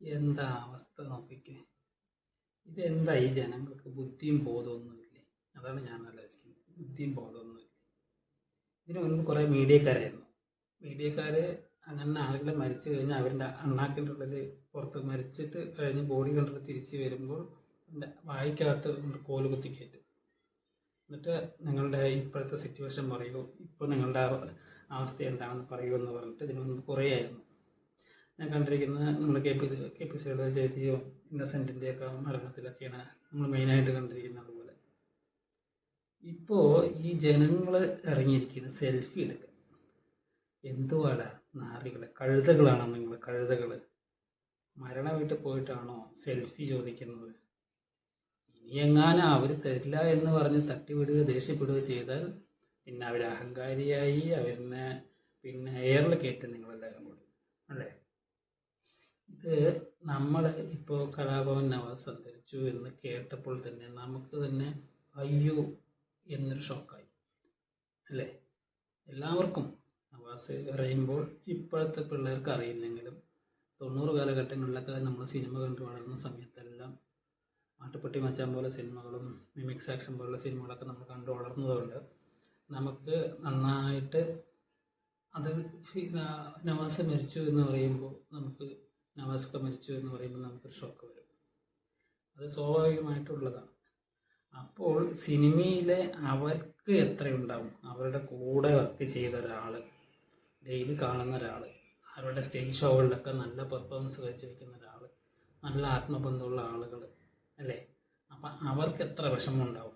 എന്താ അവസ്ഥ നോക്കിക്കേ? ഇതെന്താ ഈ ജനങ്ങൾക്ക് ബുദ്ധിയും ബോധമൊന്നുമില്ലേ? അതാണ് ഞാൻ ആലോചിക്കുന്നത്. ബുദ്ധിയും ബോധമൊന്നുമില്ല? ഇതിനു മുൻപ് കുറേ മീഡിയക്കാരായിരുന്നു. മീഡിയക്കാർ അങ്ങനെ ആരെങ്കിലും മരിച്ചു കഴിഞ്ഞാൽ അവരുടെ അണ്ണാക്കിന്റെ ഉള്ളിൽ പുറത്ത് മരിച്ചിട്ട് കഴിഞ്ഞ് ബോഡി കണ്ടിട്ട് തിരിച്ച് വരുമ്പോൾ വായിക്കകത്ത് കോൽ കുത്തി എന്നിട്ട് നിങ്ങളുടെ ഇപ്പോഴത്തെ സിറ്റുവേഷൻ പറയൂ. ഇപ്പോൾ നിങ്ങളുടെ അവസ്ഥ എന്താണെന്ന് പറയൂ എന്ന് പറഞ്ഞിട്ട് ഇതിന് മുൻപ് കുറേ ആയിരുന്നു ഞാൻ കണ്ടിരിക്കുന്നത് നമ്മുടെ കെ പി കെ പി സിയുടെ ചേച്ചിയോ ഇന്നസെന്റിന്റെയൊക്കെ മരണത്തിലൊക്കെയാണ് നമ്മൾ മെയിനായിട്ട് കണ്ടിരിക്കുന്നത് അതുപോലെ ഇപ്പോൾ ഈ ജനങ്ങൾ ഇറങ്ങിയിരിക്കുന്നത് സെൽഫി എടുക്കുക എന്തുവാടാ നാറികൾ കഴുതകളാണോ നിങ്ങൾ കഴുതകൾ മരണ വീട്ടിൽ പോയിട്ടാണോ സെൽഫി ചോദിക്കുന്നത്? ഇനി എങ്ങാനും അവർ തരില്ല എന്ന് പറഞ്ഞ് തട്ടിവിടുക ദേഷ്യപ്പെടുക ചെയ്താൽ പിന്നെ അവർ അഹങ്കാരിയായി അവരിനെ പിന്നെ എയറിൽ കയറ്റും നിങ്ങളെല്ലാവരും കൂടി. അല്ലേ? ഇത് നമ്മൾ ഇപ്പോൾ കലാഭവൻ നവാസ് സന്ദരിച്ചു എന്ന് കേട്ടപ്പോൾ തന്നെ നമുക്ക് തന്നെ അയ്യോ എന്നൊരു ഷോക്കായി അല്ലേ? എല്ലാവർക്കും നവാസ് പറയുമ്പോൾ ഇപ്പോഴത്തെ പിള്ളേർക്ക് അറിയില്ലെങ്കിലും തൊണ്ണൂറ് കാലഘട്ടങ്ങളിലൊക്കെ നമ്മൾ സിനിമ കണ്ടു വളർന്ന സമയത്തെല്ലാം മാട്ടുപ്പെട്ടി മച്ചാൻ പോലെ സിനിമകളും മിമിക്സ് ആക്ഷൻ പോലുള്ള സിനിമകളൊക്കെ നമ്മൾ കണ്ടു വളർന്നതുകൊണ്ട് നമുക്ക് നന്നായിട്ട് അത് നവാസ് മരിച്ചു എന്ന് പറയുമ്പോൾ നമുക്ക് നവാസ്ക മരിച്ചു എന്ന് പറയുമ്പോൾ നമുക്കൊരു ഷോക്ക് വരും. അത് സ്വാഭാവികമായിട്ടുള്ളതാണ്. അപ്പോൾ സിനിമയിലെ അവർക്ക് എത്രയുണ്ടാവും? അവരുടെ കൂടെ വർക്ക് ചെയ്ത ഒരാൾ ഡെയിലി കാണുന്ന ഒരാൾ അവരുടെ സ്റ്റേജ് ഷോകളിലൊക്കെ നല്ല പെർഫോമൻസ് കാഴ്ചവെക്കുന്ന ഒരാൾ നല്ല ആത്മബന്ധമുള്ള ആളുകൾ അല്ലേ? അപ്പം അവർക്ക് എത്ര വിഷമം ഉണ്ടാവും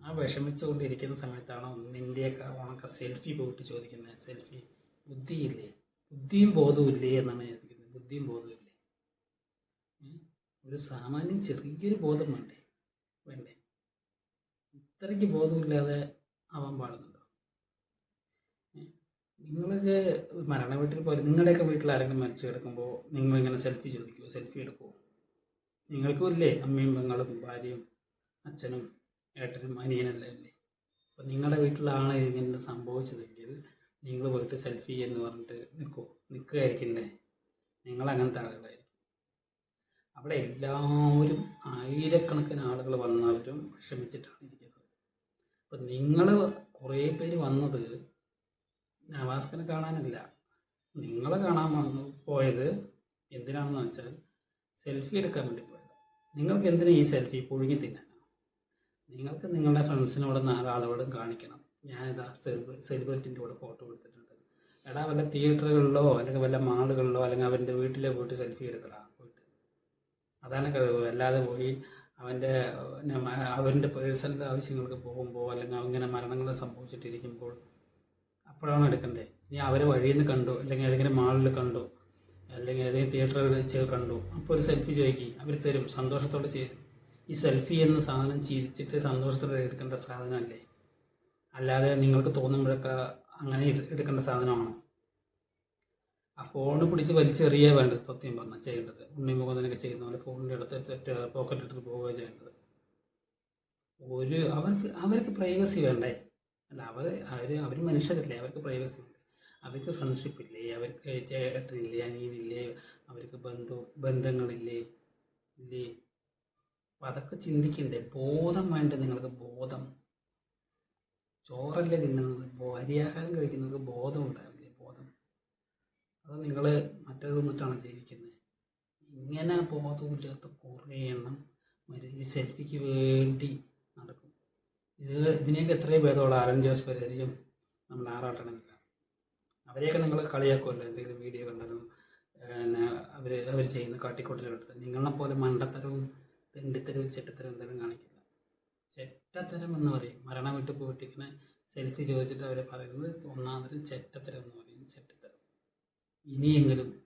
ആ വിഷമിച്ചുകൊണ്ടിരിക്കുന്ന സമയത്താണ് നിന്റെയൊക്കെ ഉണക്ക സെൽഫി പോയിട്ട് ചോദിക്കുന്നത് സെൽഫി ബുദ്ധിയില്ലേ? ബുദ്ധിയും ബോധവും ഇല്ലേ എന്നാണ് ചോദിക്കുന്നത് ബുദ്ധിയും ബോധവും ഇല്ലേ? ഒരു സാമാന്യം ചെറിയൊരു ബോധം വേണ്ടേ? വേണ്ടേ? ഇത്രയ്ക്ക് ബോധമില്ലാതെ അവൻ പാടുന്നുണ്ടോ? ഉം? നിങ്ങൾക്ക് മരണ വീട്ടിൽ പോലെ നിങ്ങളുടെയൊക്കെ വീട്ടിൽ ആരെങ്കിലും മരിച്ചു കിടക്കുമ്പോൾ നിങ്ങളിങ്ങനെ സെൽഫി ചോദിക്കുമോ സെൽഫി എടുക്കുമോ നിങ്ങൾക്കും ഇല്ലേ അമ്മയും പെങ്ങളും ഭാര്യയും അച്ഛനും ഏട്ടനും അനിയനെല്ലാം ഇല്ലേ? അപ്പം നിങ്ങളുടെ വീട്ടിലാണ് ഇങ്ങനെ സംഭവിച്ചതെങ്കിൽ നിങ്ങൾ പോയിട്ട് സെൽഫി എന്ന് പറഞ്ഞിട്ട് നിൽക്കുമോ നിൽക്കുകയായിരിക്കില്ലേ നിങ്ങൾ അങ്ങനത്തെ ആളുകളായിരിക്കും. അവിടെ എല്ലാവരും ആയിരക്കണക്കിന് ആളുകൾ വന്നവരും വിഷമിച്ചിട്ടാണ് ഇരിക്കുന്നത്. അപ്പം നിങ്ങൾ കുറേ പേര് വന്നത് നവാസ്കനെ കാണാനില്ല. നിങ്ങളെ കാണാൻ വന്നു പോയത് എന്തിനാണെന്ന് വെച്ചാൽ സെൽഫി എടുക്കാൻ വേണ്ടി പോയത്. നിങ്ങൾക്ക് എന്തിനാ ഈ സെൽഫി പുഴുങ്ങി തിന്നാൻ? നിങ്ങൾക്ക് നിങ്ങളുടെ ഫ്രണ്ട്സിനോട് നാലാളോടും കാണിക്കണം. ഞാനിതാ സെലിബ്രിറ്റിന്റെ കൂടെ ഫോട്ടോ എടുത്തിട്ടുണ്ട്. എടാ വല്ല തിയേറ്ററുകളിലോ അല്ലെങ്കിൽ വല്ല മാളുകളിലോ അല്ലെങ്കിൽ അവന്റെ വീട്ടിലെ പോയിട്ട് സെൽഫി എടുക്കടാ പോയിട്ട്. അതാണ് കഴിവ് അല്ലാതെ പോയി അവന്റെ അവന്റെ പേഴ്സണൽ ആവശ്യങ്ങൾക്ക് പോകുമ്പോൾ അല്ലെങ്കിൽ അങ്ങനെ മരണങ്ങൾ സംഭവിച്ചിട്ടിരിക്കുമ്പോൾ അപ്പോഴാണ് എടുക്കണ്ടേ. ഇനി അവരെ വഴിയിൽ നിന്ന് കണ്ടോ? അല്ലെങ്കിൽ ഏതെങ്കിലും മാളിൽ കണ്ടോ? അല്ലെങ്കിൽ ഏതെങ്കിലും തിയേറ്ററിൽ വെച്ച് കണ്ടു? അപ്പോൾ ഒരു സെൽഫി ചോദിക്കും. അവർ തരും. സന്തോഷത്തോടെ ചെയ്യും ഈ സെൽഫി എന്ന സാധനം ചിരിച്ചിട്ട് സന്തോഷത്തോടെ എടുക്കേണ്ട സാധനമല്ലേ? അല്ലാതെ നിങ്ങൾക്ക് തോന്നുമ്പോഴൊക്കെ അങ്ങനെ എടു- എടുക്കേണ്ട സാധനമാണ്? ആ ഫോൺ പിടിച്ച് വലിച്ചെറിയേ വേണ്ടത് സത്യം പറഞ്ഞാൽ ചെയ്യേണ്ടത്. ഉണ്ണിമുഖത്തിനൊക്കെ ചെയ്യുന്ന പോലെ ഫോണിന്റെ അടുത്ത് പോക്കറ്റ് ഇട്ടിട്ട് പോവുക ചെയ്യേണ്ടത്. ഒരു അവർക്ക് അവർക്ക് പ്രൈവസി വേണ്ടേ? അല്ല അവർ അവർ അവർ മനുഷ്യരല്ലേ? അവർക്ക് പ്രൈവസി ഉണ്ട്. അവർക്ക് ഫ്രണ്ട്ഷിപ്പ് ഇല്ലേ? അവർക്ക് ചേട്ടനില്ലേ? അനിയനില്ലേ? അവർക്ക് ബന്ധു ബന്ധങ്ങളില്ലേ? ഇല്ലേ? അപ്പം അതൊക്കെ ചിന്തിക്കണ്ടേ? ബോധം വേണ്ട നിങ്ങൾക്ക്? ബോധം. ചോറല്ലേ തിന്നുന്നത്? അരിയാഹാരം കഴിക്കുന്നവർക്ക് ബോധം ഉണ്ടാവില്ലേ? ബോധം. അത് നിങ്ങൾ മറ്റേ തിന്നിട്ടാണ് ജീവിക്കുന്നത് ഇങ്ങനെ ബോധമില്ലാത്ത കുറേ എണ്ണം മരിച്ച് സെൽഫിക്ക് വേണ്ടി ഇത് ഇതിനെയൊക്കെ എത്രയും ഭേദമുള്ള ആലൻ ജോസ് പരിഹരിക്കും നമ്മുടെ ആറാട്ടണമെന്നില്ല അവരെയൊക്കെ നിങ്ങൾ കളിയാക്കുമല്ലോ എന്തെങ്കിലും വീഡിയോ കണ്ടാലും പിന്നെ അവർ അവർ ചെയ്യുന്ന കാട്ടിക്കൂട്ടലുകൾ കണ്ടിട്ട് നിങ്ങളെ പോലെ മണ്ടത്തരവും തെണ്ടിത്തരവും ചെറ്റത്തരവും എന്തെങ്കിലും കാണിക്കില്ല. ചെറ്റത്തരം എന്ന് പറയും. മരണം വിട്ട് പോയിട്ട് ഇങ്ങനെ സെൽഫി ചോദിച്ചിട്ട് അവരെ പറയുന്നത് ഒന്നാമതൊരു ചെറ്റത്തരം എന്ന് പറയും. ചെറ്റത്തരം ഇനിയെങ്കിലും